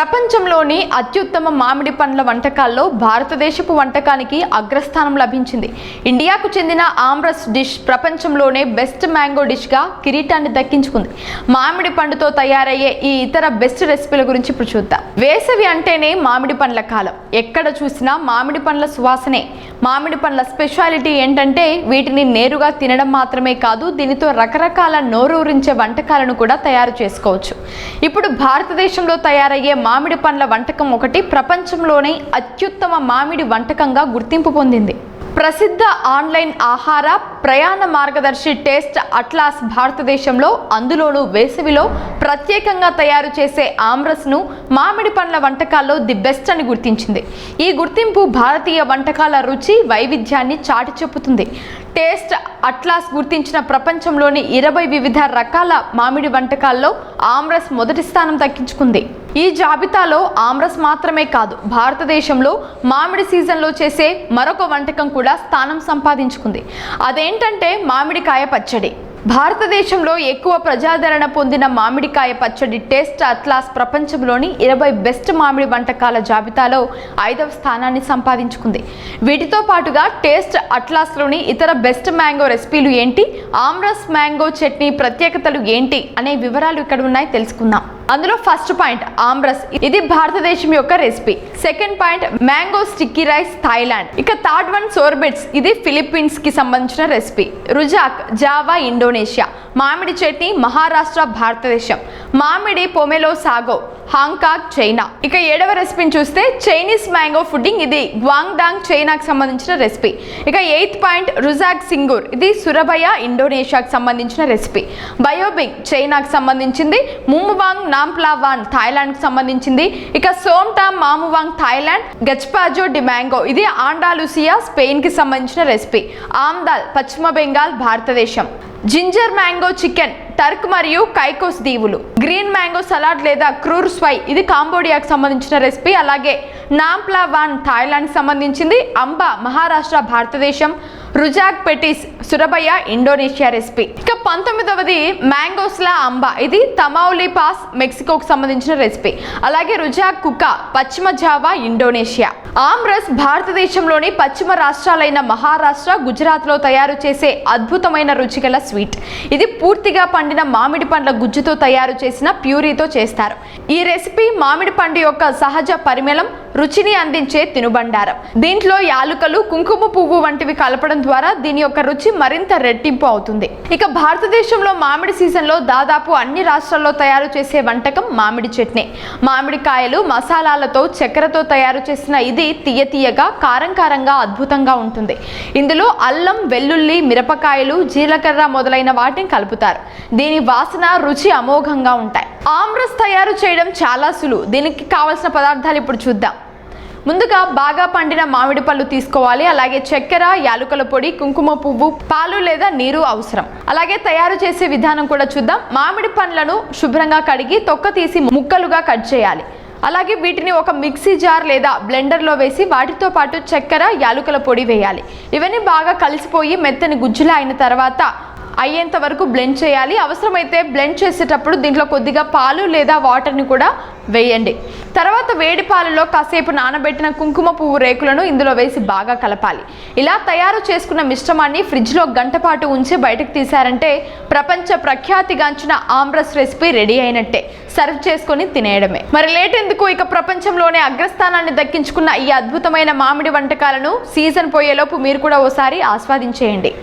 ప్రపంచంలోని అత్యుత్తమ మామిడి పండ్ల వంటకాల్లో భారతదేశపు వంటకానికి అగ్రస్థానం లభించింది. ఇండియాకు చెందిన ఆమ్రస్ డిష్ ప్రపంచంలోనే బెస్ట్ మ్యాంగో డిష్గా కిరీటాన్ని దక్కించుకుంది. మామిడి పండుతో తయారయ్యే ఈ ఇతర బెస్ట్ రెసిపీల గురించి ఇప్పుడు చూద్దాం. వేసవి అంటేనే మామిడి పండ్ల కాలం. ఎక్కడ చూసినా మామిడి పండ్ల సువాసనే. మామిడి పండ్ల స్పెషాలిటీ ఏంటంటే వీటిని నేరుగా తినడం మాత్రమే కాదు దీనితో రకరకాల నోరూరించే వంటకాలను కూడా తయారు చేసుకోవచ్చు. ఇప్పుడు భారతదేశంలో తయారయ్యే మామిడి పండ్ల వంటకం ఒకటి ప్రపంచంలోనే అత్యుత్తమ మామిడి వంటకంగా గుర్తింపు పొందింది. ప్రసిద్ధ ఆన్లైన్ ఆహార ప్రయాణ మార్గదర్శి టేస్ట్ అట్లాస్ భారతదేశంలో అందులోనూ వేసవిలో ప్రత్యేకంగా తయారు చేసే ఆమ్రస్ను మామిడి పండ్ల వంటకాల్లో ది బెస్ట్ అని గుర్తించింది. ఈ గుర్తింపు భారతీయ వంటకాల రుచి వైవిధ్యాన్ని చాటి చెప్పుతుంది. టేస్ట్ అట్లాస్ గుర్తించిన ప్రపంచంలోని ఇరవై వివిధ రకాల మామిడి వంటకాల్లో ఆమ్రస్ మొదటి స్థానం దక్కించుకుంది. ఈ జాబితాలో ఆమ్రస్ మాత్రమే కాదు భారతదేశంలో మామిడి సీజన్లో చేసే మరొక వంటకం కూడా స్థానం సంపాదించుకుంది. అదేంటంటే మామిడికాయ పచ్చడి. భారతదేశంలో ఎక్కువ ప్రజాదరణ పొందిన మామిడికాయ పచ్చడి టేస్ట్ అట్లాస్ ప్రపంచంలోని ఇరవై బెస్ట్ మామిడి వంటకాల జాబితాలో ఐదవ స్థానాన్ని సంపాదించుకుంది. వీటితో పాటుగా టేస్ట్ అట్లాస్లోని ఇతర బెస్ట్ మ్యాంగో రెసిపీలు ఏంటి? ఆమ్రస్ మ్యాంగో చట్నీ ప్రత్యేకతలు ఏంటి? అనే వివరాలు ఇక్కడ ఉన్నాయి తెలుసుకుందాం. అందులో ఫస్ట్ పాయింట్ ఆమ్రస్. ఇది భారతదేశం యొక్క recipe. Second point mango sticky rice Thailand. ఇక థర్డ్ వన్ సోర్బెట్స్. ఇది ఫిలిప్పీన్స్కి సంబంధించిన రెసిపీ. రుజాక్ Java Indonesia. మామిడి చట్నీ మహారాష్ట్ర భారతదేశం. మామిడి పొమెలో సాగో హాంకాంగ్ చైనా. ఇక ఏడవ రెసిపీని చూస్తే చైనీస్ మ్యాంగో ఫుడ్డింగ్ ఇది గ్వాంగ్డాంగ్ చైనాకి సంబంధించిన రెసిపీ. ఇక ఎయిత్ పాయింట్ రుజాక్ సింగూర్ ఇది సురబయ ఇండోనేషియాకు సంబంధించిన రెసిపీ. బయోబింగ్ చైనాకి సంబంధించింది. ముమ్మువాంగ్ నాంప్లావాన్ థాయిలాండ్కి సంబంధించింది. ఇక సోమ్టామ్ మామువాంగ్ థాయిలాండ్ గచ్పాజో డి మ్యాంగో ఇది ఆండాలుసియా స్పెయిన్కి సంబంధించిన రెసిపీ. ఆమ్దాల్ పశ్చిమ బెంగాల్ భారతదేశం. జింజర్ మ్యాంగో చికెన్ టర్క్ మరియు కైకోస్ దీవులు. గ్రీన్ మ్యాంగో సలాడ్ లేదా క్రూర్ స్వై. ఇది కాంబోడియాకి సంబంధించిన రెసిపీ. అలాగే నాంప్లా వాన్ థాయిలాండ్కి సంబంధించింది. అంబా మహారాష్ట్ర భారతదేశం. Rujak petis Surabaya Indonesia recipe. ఇక పంతొమ్మిదవది మ్యాంగోస్లా అంబా. ఇది తమౌలి పాస్ మెక్సికోకు సంబంధించిన రెసిపీ. అలాగే రుజాక్ కుక పశ్చిమ జావా ఇండోనేషియా. ఆమ్రస్ భారతదేశంలోని పశ్చిమ రాష్ట్రాలైన మహారాష్ట్ర గుజరాత్లో తయారు చేసే అద్భుతమైన రుచిగల స్వీట్. ఇది పూర్తిగా పండిన మామిడి పండ్ల గుజ్జుతో తయారు చేసిన ప్యూరీతో చేస్తారు. ఈ రెసిపీ మామిడి పండు యొక్క సహజ పరిమళం రుచిని అందించే తినుబండారం. దీంట్లో యాలుకలు కుంకుమ పువ్వు వంటివి కలపడం ద్వారా దీని యొక్క రుచి మరింత రెట్టింపు అవుతుంది. ఇక భారతదేశంలో మామిడి సీజన్లో దాదాపు అన్ని రాష్ట్రాల్లో తయారు చేసే వంటకం మామిడి చట్నీ. మామిడికాయలు మసాలాలతో చక్కెరతో తయారు చేసిన ఇది తీయ తీయగా కారం కారంగా అద్భుతంగా ఉంటుంది. ఇందులో అల్లం వెల్లుల్లి మిరపకాయలు జీలకర్ర మొదలైన వాటిని కలుపుతారు. దీని వాసన రుచి అమోఘంగా ఉంటాయి. ఆమ్రస్ తయారు చేయడం చాలా సులువు. దీనికి కావలసిన పదార్థాలు ఇప్పుడు చూద్దాం. ముందుగా బాగా పండిన మామిడి పళ్ళు తీసుకోవాలి. అలాగే చక్కెర యాలుకల పొడి కుంకుమ పువ్వు పాలు లేదా నీరు అవసరం. అలాగే తయారు చేసే విధానం కూడా చూద్దాం. మామిడి పండ్లను శుభ్రంగా కడిగి తొక్క తీసి ముక్కలుగా కట్ చేయాలి. అలాగే వీటిని ఒక మిక్సీ జార్ లేదా బ్లెండర్లో వేసి వాటితో పాటు చక్కెర యాలుకల పొడి వేయాలి. ఇవన్నీ బాగా కలిసిపోయి మెత్తని గుజ్జులా అయిన తర్వాత అయ్యేంత వరకు బ్లెండ్ చేయాలి. అవసరమైతే బ్లెండ్ చేసేటప్పుడు దీంట్లో కొద్దిగా పాలు లేదా వాటర్ని కూడా వేయండి. తర్వాత వేడి పాలలో కాసేపు నానబెట్టిన కుంకుమ పువ్వు రేకులను ఇందులో వేసి బాగా కలపాలి. ఇలా తయారు చేసుకున్న మిశ్రమాన్ని ఫ్రిడ్జ్లో గంట పాటు ఉంచి బయటకు తీశారంటే ప్రపంచ ప్రఖ్యాతిగాంచిన ఆమ్రస్ రెసిపీ రెడీ అయినట్టే. సర్వ్ చేసుకొని తినేయడమే. మరి లేట్ ఎందుకు? ఇక ప్రపంచంలోనే అగ్రస్థానాన్ని దక్కించుకున్న ఈ అద్భుతమైన మామిడి వంటకాలను సీజన్ పోయేలోపు మీరు కూడా ఓసారి ఆస్వాదించేయండి.